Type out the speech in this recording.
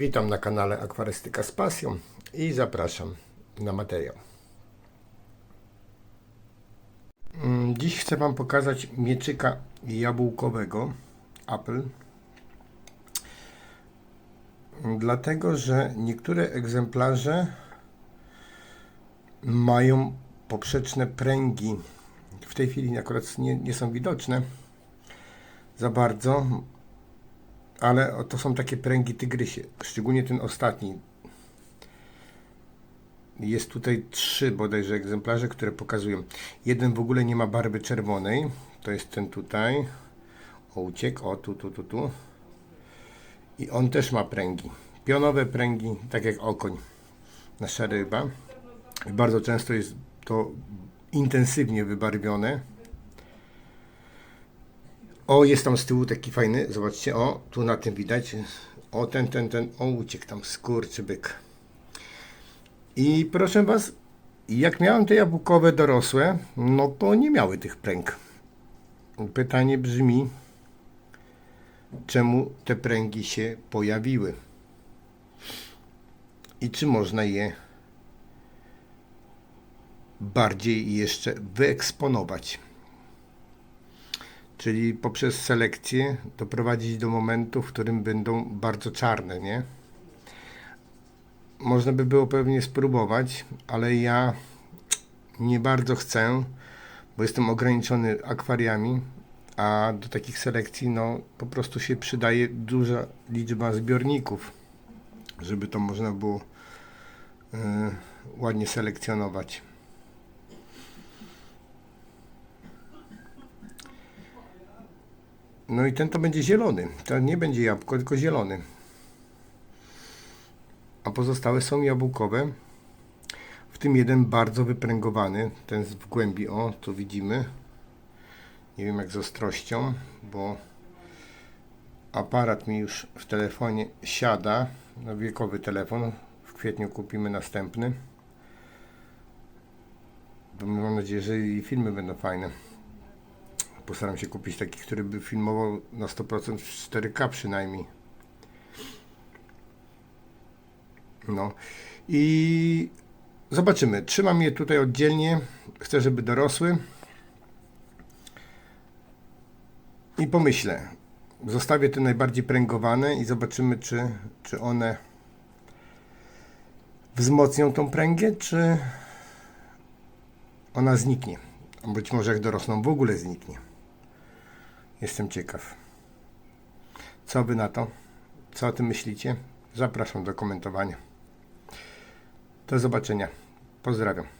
Witam na kanale Akwarystyka z Pasją i zapraszam na materiał. Mm, Dziś chcę Wam pokazać mieczyka jabłkowego Apple. Dlatego, że niektóre egzemplarze mają poprzeczne pręgi. W tej chwili akurat nie, nie są widoczne za bardzo, ale to są takie pręgi tygrysie, szczególnie ten ostatni. Jest tutaj trzy bodajże egzemplarze, które pokazują. Jeden w ogóle nie ma barwy czerwonej, to jest ten tutaj. O, uciekł, o, tu, tu, tu, tu. I on też ma pręgi. Pionowe pręgi, tak jak okoń. Nasza ryba. Bardzo często jest to intensywnie wybarwione. O, jest tam z tyłu taki fajny, zobaczcie, o, tu na tym widać. O, ten, ten, ten, o, uciekł tam, skurczy byk. I proszę Was, jak miałem te jabłkowe dorosłe, no to nie miały tych pręg. Pytanie brzmi, czemu te pręgi się pojawiły? I czy można je bardziej jeszcze wyeksponować? Czyli poprzez selekcję doprowadzić do momentu, w którym będą bardzo czarne, nie? Można by było pewnie spróbować, ale ja nie bardzo chcę, bo jestem ograniczony akwariami, a do takich selekcji no po prostu się przydaje duża liczba zbiorników, żeby to można było yy, ładnie selekcjonować. No i ten to będzie zielony. To nie będzie jabłko, tylko zielony. A pozostałe są jabłkowe. W tym jeden bardzo wypręgowany. Ten w głębi, o, tu widzimy. Nie wiem jak z ostrością, bo aparat mi już w telefonie siada. No, wiekowy telefon. W kwietniu kupimy następny. Mam nadzieję, że i filmy będą fajne. Postaram się kupić taki, który by filmował na 100% w 4K przynajmniej. No i zobaczymy. Trzymam je tutaj oddzielnie. Chcę, żeby dorosły. I pomyślę. Zostawię te najbardziej pręgowane i zobaczymy, czy, czy one wzmocnią tą pręgę, czy ona zniknie. A być może jak dorosną w ogóle zniknie. Jestem ciekaw. Co wy na to? Co o tym myślicie? Zapraszam do komentowania. Do zobaczenia. Pozdrawiam.